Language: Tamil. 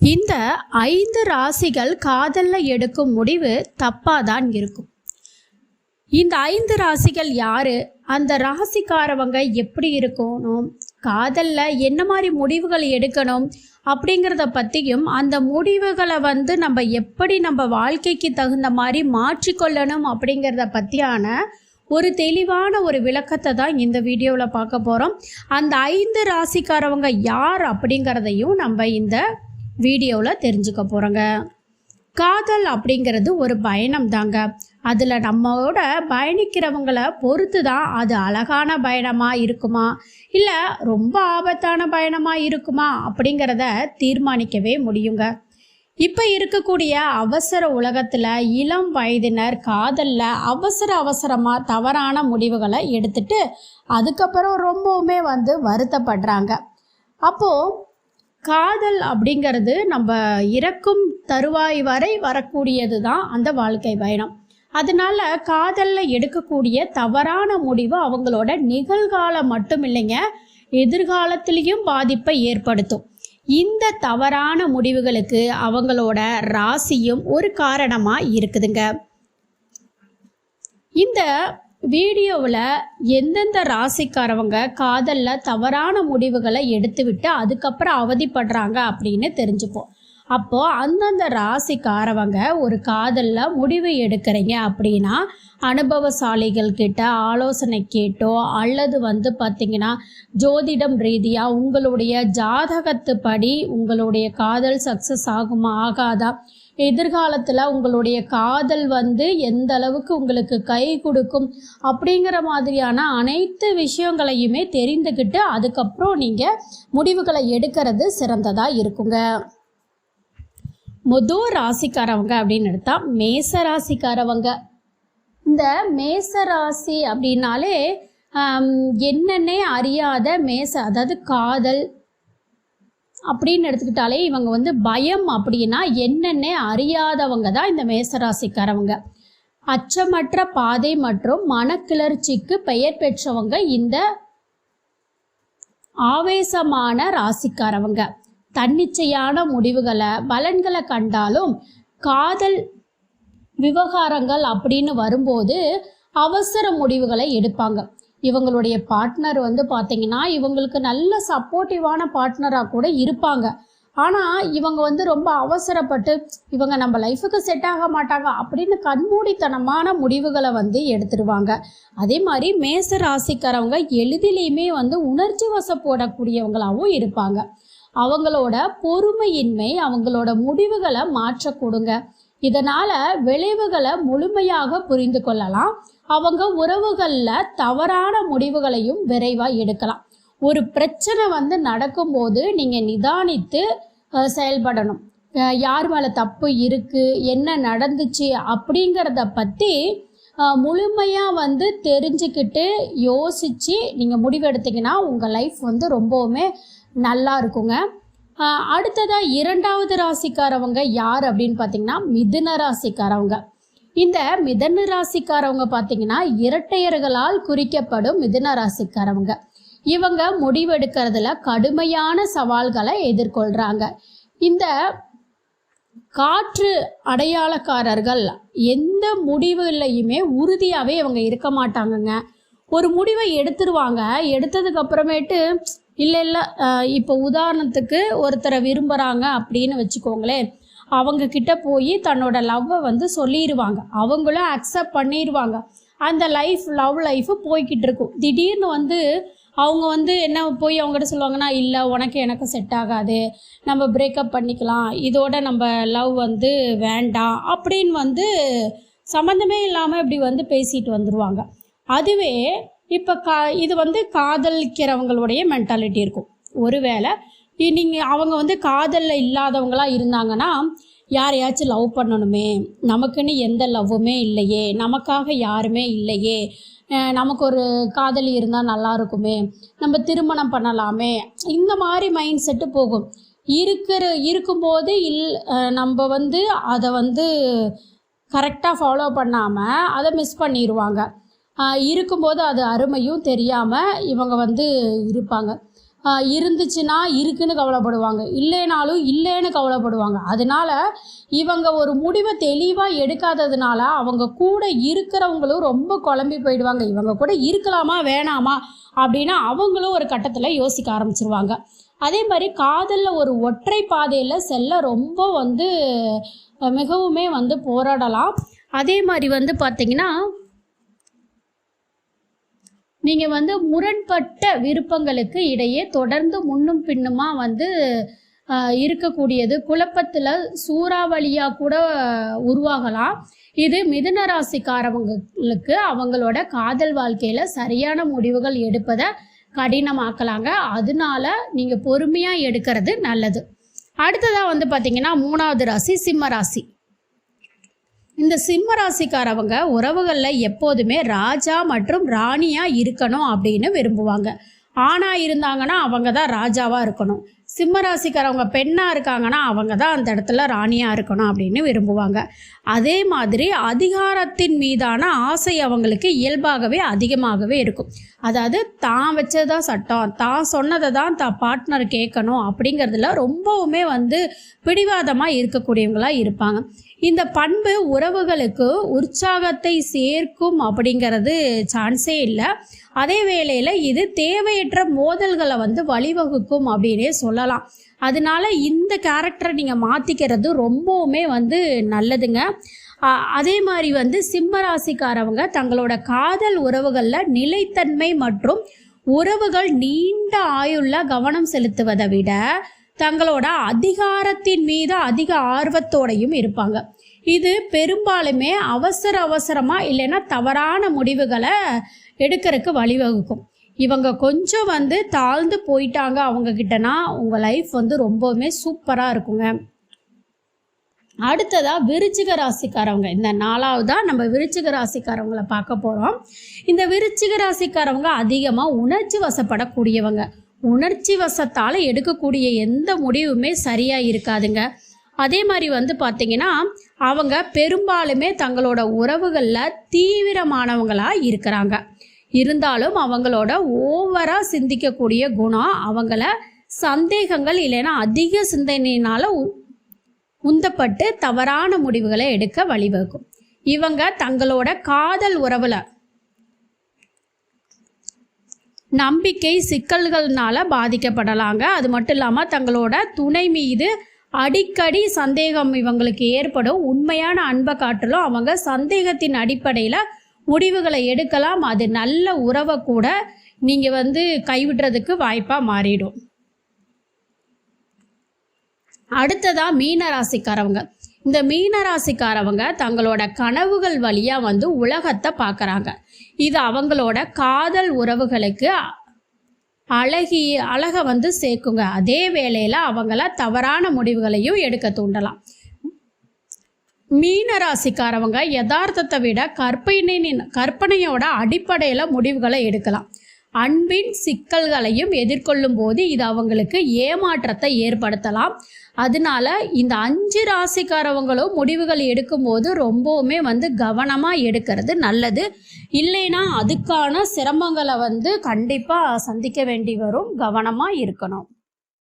இந்த ஐந்து ராசிகள் காதலில் எடுக்கும் முடிவு தப்பாக தான் இருக்கும். இந்த ஐந்து ராசிகள் யாரு? அந்த ராசிக்காரவங்க எப்படி இருக்கணும்? காதலில் என்ன மாதிரி முடிவுகள் எடுக்கணும்? அப்படிங்கிறத பற்றியும் அந்த முடிவுகளை வந்து நம்ம எப்படி நம்ம வாழ்க்கைக்கு தகுந்த மாதிரி மாற்றிக்கொள்ளணும் அப்படிங்கிறத பற்றியான ஒரு தெளிவான ஒரு விளக்கத்தை தான் இந்த வீடியோவில் பார்க்க போகிறோம் அந்த ஐந்து ராசிக்காரவங்க யார் அப்படிங்கிறதையும் நம்ம இந்த வீடியோவில் தெரிஞ்சுக்க போகிறோங்க காதல் அப்படிங்கிறது ஒரு பயணம் தாங்க. அதில் நம்மளோட பயணிக்கிறவங்கள பொறுத்து தான் அது அழகான பயணமாக இருக்குமா? இல்லை ரொம்ப ஆபத்தான பயணமாக இருக்குமா? அப்படிங்கிறத தீர்மானிக்கவே முடியுங்க. இப்போ இருக்கக்கூடிய அவசர உலகத்தில் இளம் வயதினர் காதலில் அவசர அவசரமாக தவறான முடிவுகளை எடுத்துட்டு அதுக்கப்புறம் ரொம்பவுமே வந்து வருத்தப்படுறாங்க. அப்போது காதல் அப்படிங்கிறது நம்ம இறக்கும் தருவாய் வரை வரக்கூடியது தான் அந்த வாழ்க்கை பயணம். அதனால காதலில் எடுக்கக்கூடிய தவறான முடிவு அவங்களோட நிகழ்காலம் மட்டும் இல்லைங்க எதிர்காலத்திலையும் பாதிப்பை ஏற்படுத்தும். இந்த தவறான முடிவுகளுக்கு அவங்களோட ராசியும் ஒரு காரணமாக இருக்குதுங்க. இந்த வீடியோவில் எந்தெந்த ராசிக்காரவங்க காதலில் தவறான முடிவுகளை எடுத்துவிட்டு அதுக்கப்புறம் அவதிப்படுறாங்க அப்படின்னு தெரிஞ்சுப்போம். அப்போது அந்தந்த ராசிக்காரவங்க ஒரு காதலில் முடிவு எடுக்கிறீங்க அப்படின்னா அனுபவசாலிகள் கிட்ட ஆலோசனை கேட்டோ அல்லது வந்து பார்த்திங்கன்னா ஜோதிடம் ரீதியாக உங்களுடைய ஜாதகத்துப்படி உங்களுடைய காதல் சக்ஸஸ் ஆகுமா ஆகாதா? எதிர்காலத்தில் உங்களுடைய காதல் வந்து எந்த அளவுக்கு உங்களுக்கு கை கொடுக்கும் அப்படிங்கிற மாதிரியான அனைத்து விஷயங்களையுமே தெரிந்துக்கிட்டு அதுக்கப்புறம் நீங்கள் முடிவுகளை எடுக்கிறது சிறந்ததாக இருக்குங்க. முது ராசிக்காரவங்க அப்படின்னு எடுத்தா மேச ராசிக்காரவங்க. இந்த மேச ராசி அப்படின்னாலே ஆம், என்னன்னே அறியாத மேச அதாவது காதல் அப்படின்னு எடுத்துக்கிட்டாலே இவங்க வந்து பயம் அப்படின்னா என்னென்ன அறியாதவங்க தான் இந்த மேசராசிக்காரவங்க. அச்சமற்ற பாதை மற்றும் மனக்கிளர்ச்சிக்கு பெயர் பெற்றவங்க இந்த ஆவேசமான ராசிக்காரவங்க. தன்னிச்சையான முடிவுகளை பலன்களை கண்டாலும் காதல் விவகாரங்கள் அப்படின்னு வரும்போது அவசர முடிவுகளை எடுப்பாங்க. இவங்களுடைய பார்ட்னர் வந்து பார்த்தீங்கன்னா இவங்களுக்கு நல்ல சப்போர்ட்டிவான பார்ட்னராக கூட இருப்பாங்க. ஆனால் இவங்க வந்து ரொம்ப அவசரப்பட்டு இவங்க நம்ம லைஃபுக்கு செட் ஆக மாட்டாங்க அப்படின்னு கண்மூடித்தனமான முடிவுகளை வந்து எடுத்துருவாங்க. அதே மாதிரி மேச ராசிக்காரவங்க எளிதிலையுமே வந்து உணர்ச்சி வசப்போடக்கூடியவங்களாகவும் இருப்பாங்க. அவங்களோட பொறுமையின்மை அவங்களோட முடிவுகளை மாற்றக்கூடுங்க இதனால விளைவுகளை முழுமையாக புரிந்து கொள்ளலாம். அவங்க உறவுகளில் தவறான முடிவுகளையும் விரைவாக எடுக்கலாம். ஒரு பிரச்சனை வந்து நடக்கும்போது நீங்கள் நிதானித்து செயல்படணும். யார் மேலே தப்பு இருக்குது என்ன நடந்துச்சு அப்படிங்கிறத பற்றி முழுமையாக வந்து தெரிஞ்சுக்கிட்டு யோசித்து நீங்கள் முடிவெடுத்தீங்கன்னா உங்கள் லைஃப் வந்து ரொம்பவுமே நல்லா இருக்குங்க. அடுத்ததாக இரண்டாவது ராசிக்காரவங்க யார் அப்படின்னு பார்த்தீங்கன்னா மிதுன ராசிக்காரவங்க. இந்த மிதன ராசிக்காரவங்க பார்த்தீங்கன்னா இரட்டையர்களால் குறிக்கப்படும் மிதன ராசிக்காரவங்க. இவங்க முடிவெடுக்கிறதுல கடுமையான சவால்களை எதிர்கொள்கிறாங்க இந்த காற்று அடையாளக்காரர்கள் எந்த முடிவுலையுமே உறுதியாகவே இவங்க இருக்க மாட்டாங்கங்க. ஒரு முடிவை எடுத்துருவாங்க. எடுத்ததுக்கு அப்புறமேட்டு இல்லை இல்லை இப்போ உதாரணத்துக்கு ஒருத்தரை விரும்புகிறாங்க அப்படின்னு வச்சுக்கோங்களேன். அவங்க கிட்ட போய் தன்னோட லவ்வை வந்து சொல்லிடுவாங்க அவங்களும் அக்செப்ட் பண்ணிடுவாங்க அந்த லைஃப் லவ் லைஃப் போய்கிட்டு இருக்கும். திடீர்னு வந்து அவங்க வந்து என்ன போய் அவங்ககிட்ட சொல்லுவாங்கன்னா இல்லை உனக்கு எனக்கு செட் ஆகாது. நம்ம பிரேக்கப் பண்ணிக்கலாம். இதோட நம்ம லவ் வந்து வேண்டாம். அப்படின்னு வந்து சம்மந்தமே இல்லாமல் இப்படி வந்து பேசிட்டு வந்துடுவாங்க அதுவே இப்போ கா இது வந்து காதலிக்கிறவங்களுடைய மென்டாலிட்டி இருக்கும். ஒருவேளை நீங்கள் அவங்க வந்து காதலில் இல்லாதவங்களாக இருந்தாங்கன்னா யாரையாச்சும் லவ் பண்ணணுமே. நமக்குன்னு எந்த லவ்வுமே இல்லையே. நமக்காக யாருமே இல்லையே. நமக்கு ஒரு காதலி இருந்தால் நல்லா இருக்குமே. நம்ம திருமணம் பண்ணலாமே. இந்த மாதிரி மைண்ட் செட்டு போகும். இருக்கிற இருக்கும்போது இல் நம்ம வந்து அதை வந்து கரெக்டாக ஃபாலோ பண்ணாமல் அதை மிஸ் பண்ணிடுவாங்க இருக்கும்போது அது அருமையும் தெரியாமல் இவங்க வந்து இருப்பாங்க. இருந்துச்சுன்னா இருக்குன்னு கவலைப்படுவாங்க. இல்லைனாலும் இல்லைன்னு கவலைப்படுவாங்க. அதனால இவங்க ஒரு முடிவை தெளிவாக எடுக்காததுனால அவங்க கூட இருக்கிறவங்களும் ரொம்ப குழம்பி போயிடுவாங்க. இவங்க கூட இருக்கலாமா வேணாமா அப்படின்னா அவங்களும் ஒரு கட்டத்தில் யோசிக்க ஆரம்பிச்சிருவாங்க. அதே மாதிரி காதலில் ஒரு ஒற்றை பாதையில் செல்ல ரொம்ப வந்து மிகவுமே வந்து போராடலாம். அதே மாதிரி வந்து பார்த்திங்கன்னா நீங்கள் வந்து முரண்பட்ட விருப்பங்களுக்கு இடையே தொடர்ந்து முன்னும் பின்னுமா வந்து இருக்கக்கூடியது. குழப்பத்தில் சூறாவளியாக கூட உருவாகலாம். இது மிதுன ராசிக்காரவங்களுக்கு அவங்களோட காதல் வாழ்க்கையில் சரியான முடிவுகள் எடுப்பதை கடினமாக்கலாங்க. அதனால நீங்கள் பொறுமையாக எடுக்கிறது நல்லது. அடுத்ததாக வந்து பார்த்தீங்கன்னா மூணாவது ராசி சிம்ம ராசி. இந்த சிம்ம ராசிக்காரவங்க உறவுகளில் எப்போதுமே ராஜா மற்றும் ராணியாக இருக்கணும் அப்படின்னு விரும்புவாங்க. ஆணாக இருந்தாங்கன்னா அவங்க தான் ராஜாவாக இருக்கணும். சிம்மராசிக்காரவங்க பெண்ணாக இருக்காங்கன்னா அவங்க தான் அந்த இடத்துல ராணியாக இருக்கணும் அப்படின்னு விரும்புவாங்க. அதே மாதிரி அதிகாரத்தின் மீதான ஆசை அவங்களுக்கு இயல்பாகவே அதிகமாகவே இருக்கும். அதாவது தான் வச்சதான் சட்டம் தான் சொன்னதை தான் தான் பார்ட்னர் கேட்கணும் அப்படிங்கிறதுல ரொம்பவுமே வந்து பிடிவாதமாக இருக்கக்கூடியவங்களாக இருப்பாங்க. இந்த பண்பு உறவுகளுக்கு உற்சாகத்தை சேர்க்கும் அப்படிங்கிறது சான்ஸே இல்லை. அதே வேளையில் இது தேவையற்ற மோதல்களை வந்து வழிவகுக்கும் அப்படின்னே சொல்லலாம். அதனால இந்த கேரக்டரை நீங்கள் மாற்றிக்கிறது ரொம்பவுமே வந்து நல்லதுங்க. அதே மாதிரி வந்து சிம்மராசிக்காரவங்க தங்களோட காதல் உறவுகளில் நிலைத்தன்மை மற்றும் உறவுகள் நீண்ட ஆயுள்ள கவனம் செலுத்துவதை விட தங்களோட அதிகாரத்தின் மீது அதிக ஆர்வத்தோடையும் இருப்பாங்க. இது பெரும்பாலுமே அவசர அவசரமாக இல்லைன்னா தவறான முடிவுகளை எடுக்கிறதுக்கு வழிவகுக்கும். இவங்க கொஞ்சம் வந்து தாழ்ந்து போயிட்டாங்க அவங்க கிட்டனா உங்கள் லைஃப் வந்து ரொம்பவுமே சூப்பராக இருக்குங்க. அடுத்ததாக விருச்சிக ராசிக்காரவங்க. இந்த நாலாவதா நம்ம விருச்சிக ராசிக்காரவங்களை பார்க்க போகிறோம் இந்த விருச்சிக ராசிக்காரவங்க அதிகமாக உணர்ச்சி வசப்படக்கூடியவங்க. உணர்ச்சி வசத்தால் எடுக்கக்கூடிய எந்த முடிவுமே சரியாக இருக்காதுங்க. அதே மாதிரி வந்து பார்த்திங்கன்னா அவங்க பெரும்பாலுமே தங்களோட உறவுகளில் தீவிரமானவங்களாக இருக்கிறாங்க. இருந்தாலும் அவங்களோட ஓவராக சிந்திக்கக்கூடிய குணம் அவங்கள சந்தேகங்கள் இல்லைன்னா அதிக சிந்தனையினால உ- உந்தப்பட்டு தவறான முடிவுகளை எடுக்க வழிவகுக்கும். இவங்க தங்களோட காதல் உறவுல நம்பிக்கை சிக்கல்கள்னால பாதிக்கப்படலாங்க. அது மட்டும் இல்லாமல் தங்களோட துணை மீது அடிக்கடி சந்தேகம் இவங்களுக்கு ஏற்படும். உண்மையான அன்பை காட்டிலும் அவங்க சந்தேகத்தின் அடிப்படையில் முடிவுகளை எடுக்கலாம். அது நல்ல உறவை கூட நீங்கள் வந்து கைவிடுறதுக்கு வாய்ப்பாக மாறிடும். அடுத்ததா மீன ராசிக்காரவங்க இந்த மீன ராசிக்காரவங்க தங்களோட கனவுகள் வழியாக வந்து உலகத்தை பார்க்குறாங்க. இது அவங்களோட காதல் உறவுகளுக்கு அழகி அழகை வந்து சேர்க்குங்க. அதே வேளையில் அவங்கள தவறான முடிவுகளையும் எடுக்க தூண்டலாம். மீன ராசிக்காரவங்க யதார்த்தத்தை விட கற்பனையின் கற்பனையோட அடிப்படையில் முடிவுகளை எடுக்கலாம். அன்பின் சிக்கல்களையும் எதிர்கொள்ளும் போது இது அவங்களுக்கு ஏமாற்றத்தை ஏற்படுத்தலாம். அதனால இந்த அஞ்சு ராசிக்காரவங்களும் முடிவுகள் எடுக்கும்போது ரொம்பவுமே வந்து கவனமாக எடுக்கிறது நல்லது. இல்லைன்னா அதுக்கான சிரமங்களை வந்து கண்டிப்பாக சந்திக்க வேண்டி வரும். கவனமாக இருக்கணும்.